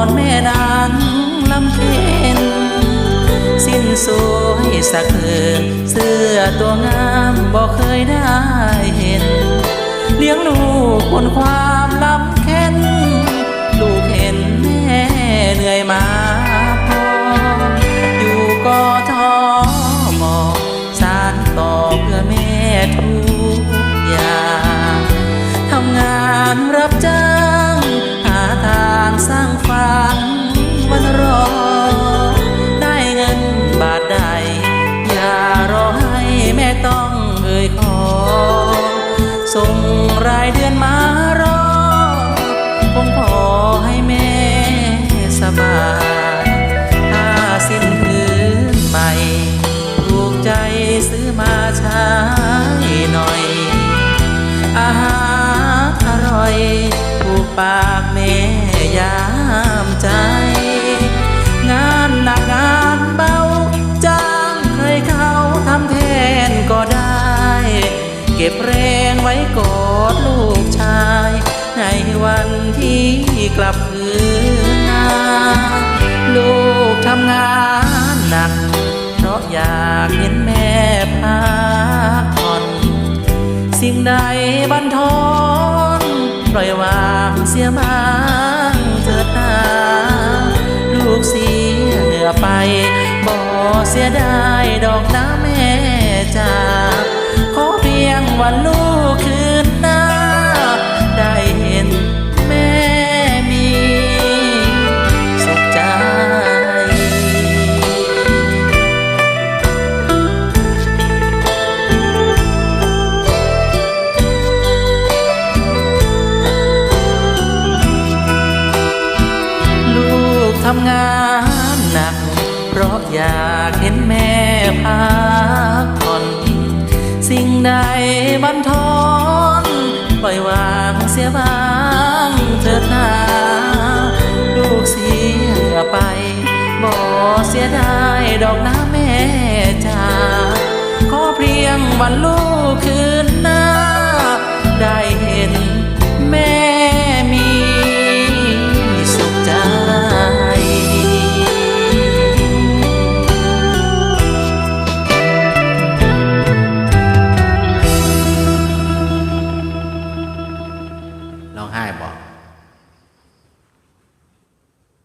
อนแม่นั้นลำเค็นสิ้นสวยสักเคืนเสื้อตัวงามบอกเคยได้เห็น เลี้ยงลูกบนความลำเค็นลูกเห็นแม่เหนื่อยมาพออยู่กอทอมอสารต่อเพื่อแม่ทุกอย่างทำงานรับจ้าง ได้เงินบาทใด อย่ารอให้แม่ต้องเอ่ยขอ ส่งรายเดือนมารอคงพอให้แม่สบายถ้าสิ้นพื้นใหม่ถูกใจซื้อมาใช้หน่อย อาหารอร่อยถูกปาก ว้กอดลูกชาย ในวันที่กลับคืนนาลูกทำงานหนัก เพราะอยากเห็นแม่พักผ่อน สิ่งใดบันทอนปล่อยวางเสียบ้างเถิดนาลูกเสียเหนือไปบ่เสียดายดอกน้ำแม่จ้าขอเพียงวันลูกำงานหนัก เพราะอยากเห็นแม่พักผ่อนสิ่งใดบันทอนปล่อยวางเสียบ้างเถิดนาลูกเสียไปบ่เสียดายดอกน้ำแม่จ้าขอเพียงวันลูกคืนหน้าได้เห็น